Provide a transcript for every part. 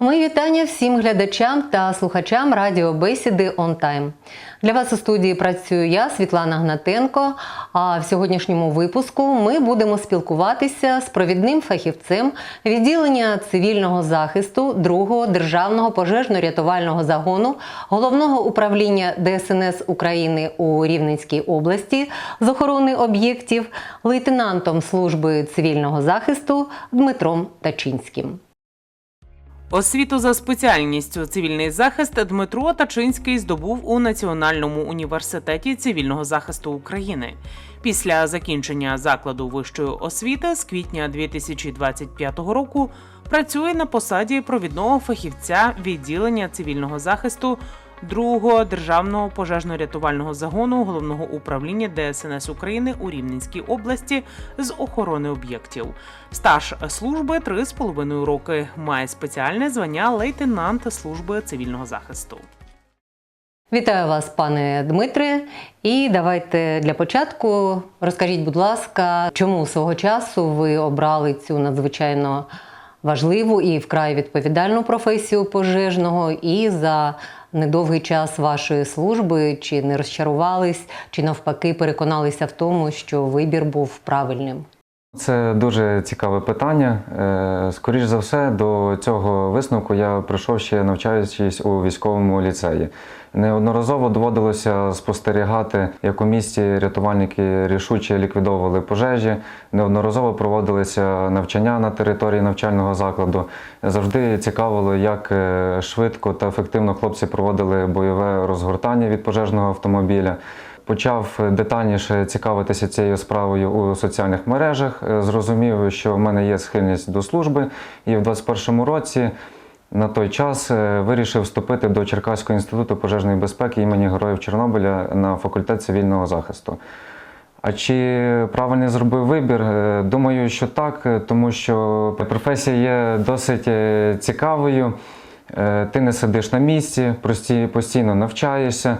Мої вітання всім глядачам та слухачам радіобесіди On Time. Для вас у студії працюю я, Світлана Гнатенко. А в сьогоднішньому випуску ми будемо спілкуватися з провідним фахівцем відділення цивільного захисту 2-го державного пожежно-рятувального загону головного управління ДСНС України у Рівненській області з охорони об'єктів, лейтенантом служби цивільного захисту Дмитром Тачинським. Освіту за спеціальністю цивільний захист Дмитро Тачинський здобув у Національному університеті цивільного захисту України. Після закінчення закладу вищої освіти з квітня 2025 року працює на посаді провідного фахівця відділення цивільного захисту другого державного пожежно-рятувального загону головного управління ДСНС України у Рівненській області з охорони об'єктів. Стаж служби 3,5 роки. Має спеціальне звання лейтенант служби цивільного захисту. Вітаю вас, пане Дмитре. І давайте для початку розкажіть, будь ласка, чому свого часу ви обрали цю надзвичайно важливу і вкрай відповідальну професію пожежного, і за недовгий час вашої служби чи не розчарувались, чи навпаки переконалися в тому, що вибір був правильним? Це дуже цікаве питання. Е, Скоріш за все, до цього висновку я прийшов ще навчаючись у військовому ліцеї. Неодноразово доводилося спостерігати, як у місті рятувальники рішуче ліквідовували пожежі. Неодноразово проводилися навчання на території навчального закладу. Завжди цікавило, як е, швидко та ефективно хлопці проводили бойове розгортання від пожежного автомобіля. Почав детальніше цікавитися цією справою у соціальних мережах. Е, Зрозумів, що в мене є схильність до служби, і в 21-му році на той час е, вирішив вступити до Черкаського інституту пожежної безпеки імені Героїв Чорнобиля на факультет цивільного захисту. А чи правильний зробив вибір? Е, Думаю, що так, тому що професія є досить цікавою. Ти не сидиш на місці, постійно навчаєшся.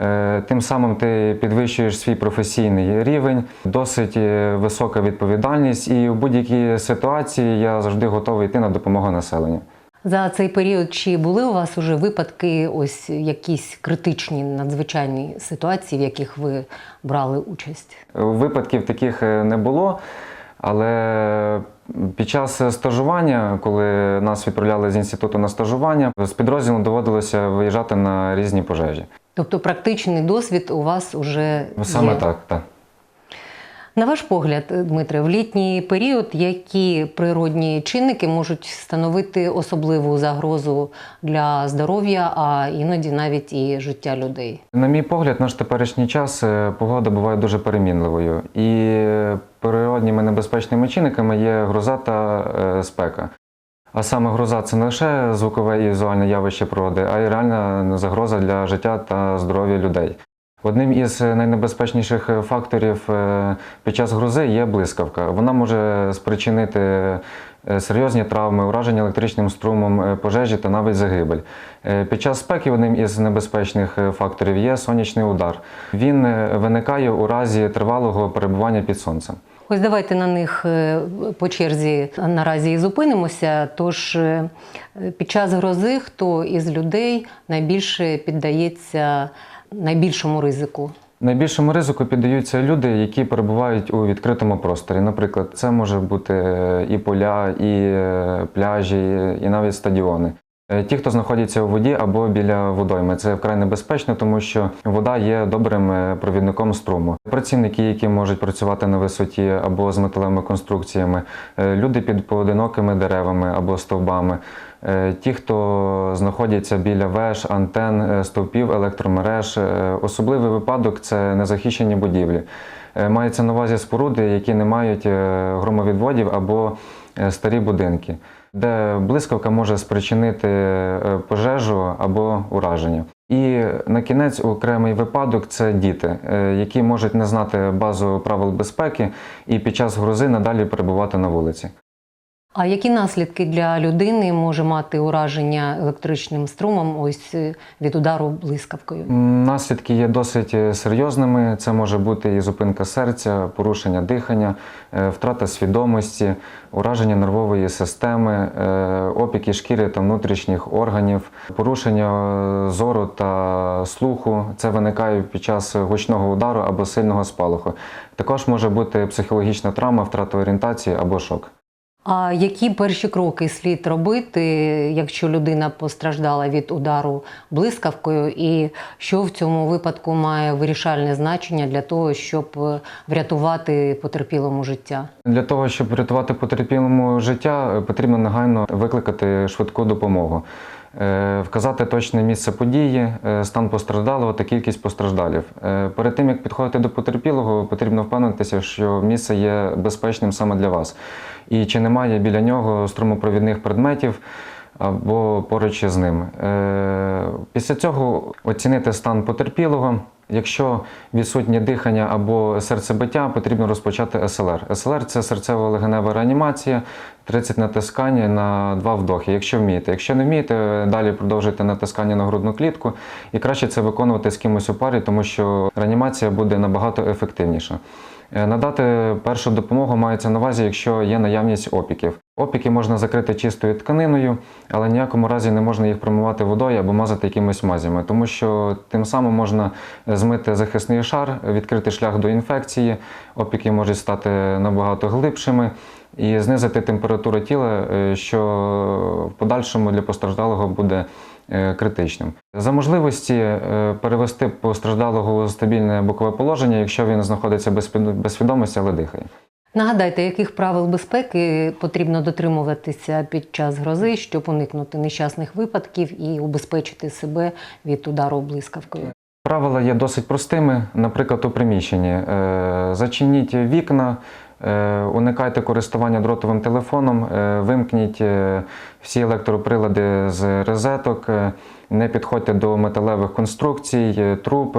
Е, Тим самим ти підвищуєш свій професійний рівень, досить е, висока відповідальність, і в будь-якій ситуації я завжди готовий йти на допомогу населенню. За цей період чи були у вас уже випадки, ось якісь критичні надзвичайні ситуації, в яких ви брали участь? Випадків таких е, не було, але під час стажування, коли нас відправляли з інституту на стажування, з підрозділом доводилося виїжджати на різні пожежі. Тобто практичний досвід у вас уже Саме є. так, так. На ваш погляд, Дмитре, в літній період які природні чинники можуть становити особливу загрозу для здоров'я, а іноді навіть і життя людей? На мій погляд, наш теперішній час е, погода буває дуже перемінливою, і природніми небезпечними чинниками є гроза та е, спека. А саме гроза це не лише звукове і візуальне явище природи, а й реальна загроза для життя та здоров'я людей. Одним із найнебезпечніших факторів е, під час грози є блискавка. Вона може спричинити е, серйозні травми, ураження електричним струмом, е, пожежі та навіть загибель. Під час спеки одним із небезпечних факторів є сонячний удар. Він виникає у разі тривалого перебування під сонцем. Ось давайте на них е, по черзі наразі і зупинимося. Тож е, під час грози хто із людей найбільше піддається найбільшому ризику? Найбільшому ризику піддаються люди, які перебувають у відкритому просторі. Наприклад, це може бути е, і поля, і пляжі, і навіть стадіони. Е, Ті, хто знаходяться у воді або біля водойми, це вкрай небезпечно, тому що вода є добрим е, провідником струму. Працівники, які можуть працювати на висоті або з металевими конструкціями, е, люди під поодинокими деревами або стовбами, ті, хто знаходяться біля веж, антен, стовпів, електромереж. Особливий випадок це незахищені будівлі. Мається на увазі споруди, які не мають громовідводів або старі будинки, де блискавка може спричинити е, пожежу або ураження. І на кінець окремий випадок це діти, е, які можуть не знати базу правил безпеки і під час грози надалі перебувати на вулиці. А які наслідки для людини може мати ураження електричним струмом ось е, від удару блискавкою? Наслідки є досить е, серйозними. Це може бути і зупинка серця, порушення дихання, е, втрата свідомості, ураження нервової системи, опіки шкіри та внутрішніх органів, порушення зору та слуху. Це виникає під час гучного удару або сильного спалаху. Також може бути психологічна травма, втрата орієнтації або шок. А які перші кроки слід робити, якщо людина постраждала від удару блискавкою, і що в цьому випадку має вирішальне значення для того, щоб врятувати потерпілому життя? Для того, щоб врятувати потерпілому життя, потрібно негайно викликати швидку допомогу, вказати точне місце події, е, стан постраждалого та кількість постраждалів. Е, Перед тим як підходити до потерпілого, потрібно впевнитися, що місце є безпечним саме для вас, і чи немає біля нього струмопровідних предметів. Або поруч з ним. Е, Після цього оцінити стан потерпілого. Якщо відсутнє дихання або серцебиття, потрібно розпочати СЛР. СЛР це серцево-легенева реанімація, 30 натискань на два вдохи, якщо вмієте. Якщо не вмієте, далі продовжуйте натискання на грудну клітку. І краще це виконувати з кимось у парі, тому що реанімація буде набагато ефективніша. Е, Надати першу допомогу мається на увазі, якщо є наявність опіків. Опіки можна закрити чистою тканиною, але ніякому разі не можна їх промивати водою або мазати якимись мазями, тому що тим самим можна змити захисний шар, відкрити шлях до інфекції, опіки можуть стати набагато глибшими і знизити температуру тіла, е, що в подальшому для постраждалого буде е, критичним. За можливості е, перевести постраждалого у стабільне бокове положення, якщо він знаходиться без свідомості, але дихає. Нагадайте, яких правил безпеки потрібно дотримуватися під час грози, щоб уникнути нещасних випадків і убезпечити себе від удару блискавкою. Правила є досить простими. Наприклад, у приміщенні Е, зачиніть вікна, е, уникайте користування дротовим телефоном, е, вимкніть всі електроприлади з розеток, не підходьте до металевих конструкцій, труб,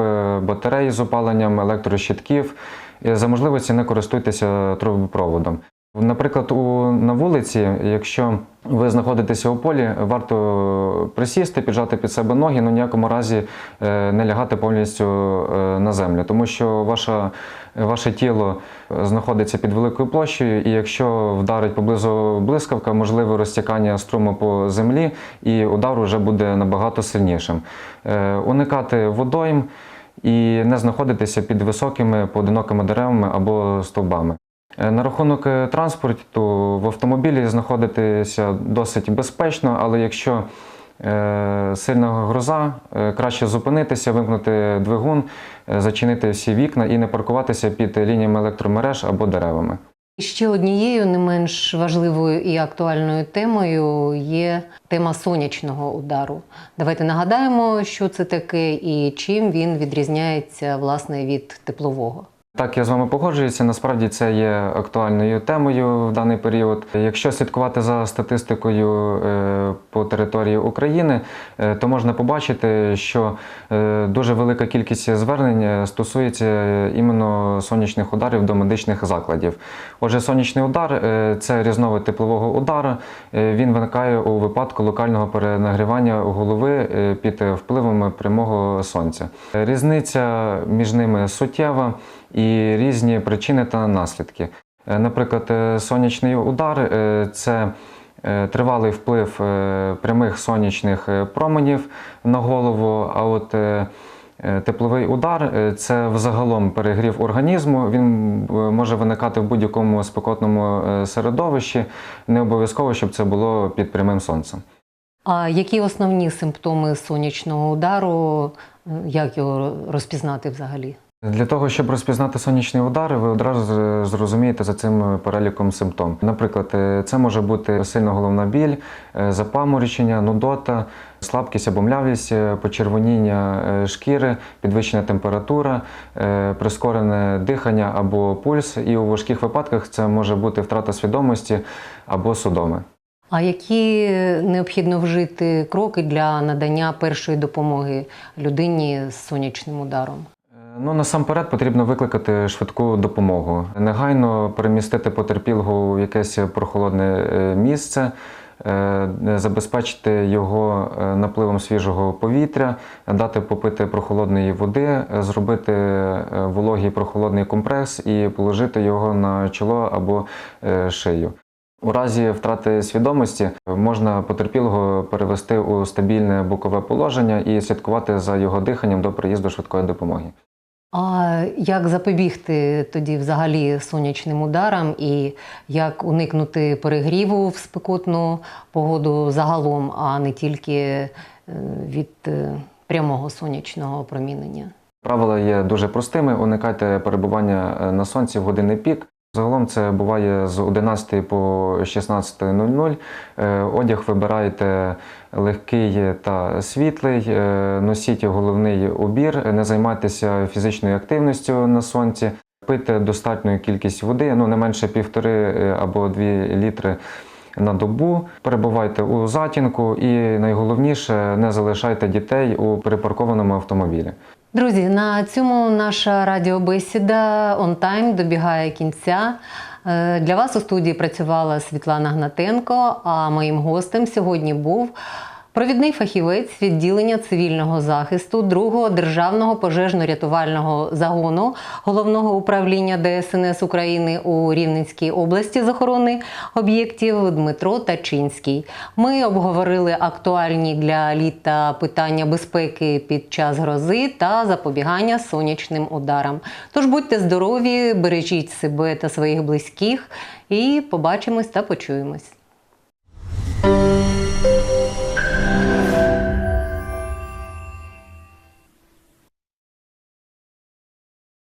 батарей з опаленням, електрощитків. Е, За можливості не користуйтеся трубопроводом. Наприклад, у, на вулиці, якщо ви знаходитеся у полі, варто присісти, піджати під себе ноги, але ніякому разі е, не лягати повністю е, на землю, тому що ваша, ваше тіло знаходиться під великою площею, і якщо вдарить поблизу блискавка, можливе розтікання струму по землі, і удар вже буде набагато сильнішим. Е, Уникати водойм і не знаходитися під високими поодинокими деревами або стовбами. Е, На рахунок е, транспорту в автомобілі знаходитися досить безпечно, але якщо е, сильна гроза, краще зупинитися, вимкнути двигун, зачинити всі вікна і не паркуватися під лініями електромереж або деревами. Ще однією не менш важливою і актуальною темою є тема сонячного удару. Давайте нагадаємо, що це таке і чим він відрізняється власне від теплового. Так, я з вами погоджуюся. Насправді це є актуальною темою в даний період. Якщо слідкувати за статистикою е, по території України, е, то можна побачити, що е, дуже велика кількість звернень стосується іменно сонячних ударів до медичних закладів. Отже, сонячний удар це різновид теплового удару. Він виникає у випадку локального перенагрівання голови під впливом прямого сонця. Різниця між ними суттєва і різні причини та наслідки. Е, Наприклад, е, сонячний удар е, це тривалий вплив прямих сонячних променів на голову. А от тепловий удар це взагалом перегрів організму. Він може виникати в будь-якому спекотному середовищі. Не обов'язково, щоб це було під прямим сонцем. А які основні симптоми сонячного удару? Як його розпізнати взагалі? Для того, щоб розпізнати сонячний удар, ви одразу зрозумієте за цим переліком симптом. Наприклад, е, це може бути сильна головна біль, е, запаморочення, нудота, слабкість або млявість, е, почервоніння шкіри, підвищена температура, прискорене дихання або пульс. І у важких випадках це може бути втрата свідомості або судоми. А які необхідно вжити кроки для надання першої допомоги людині з сонячним ударом? Ну насамперед потрібно викликати швидку допомогу, негайно перемістити потерпілого в якесь прохолодне е, місце. е, Забезпечити його е, напливом свіжого повітря, дати попити прохолодної води, зробити вологий прохолодний компрес і положити його на чоло або шию. У разі втрати свідомості можна потерпілого перевести у стабільне бокове положення і слідкувати за його диханням до приїзду швидкої допомоги. А як запобігти тоді взагалі сонячним ударам і як уникнути перегріву в спекотну погоду загалом, а не тільки е, від е, прямого сонячного промінення? Правила є дуже простими. Уникайте перебування е, на сонці в години пік. Загалом це буває з 11 по 16.00. Е, Одяг вибирайте легкий та світлий, е, носіть головний убір, не займайтеся фізичною активністю на сонці, пийте достатню кількість води, ну не менше півтори е, або дві літри на добу. Перебувайте у затінку і найголовніше не залишайте дітей у припаркованому автомобілі. Друзі, на цьому наша радіобесіда онтайм добігає кінця. Е, Для вас у студії працювала Світлана Гнатенко, а моїм гостем сьогодні був провідний фахівець відділення цивільного захисту 2-го державного пожежно-рятувального загону головного управління ДСНС України у Рівненській області з охорони об'єктів Дмитро Тачинський. Ми обговорили актуальні для літа питання безпеки під час грози та запобігання сонячним ударам. Тож будьте здорові, бережіть себе та своїх близьких і побачимось та почуємось.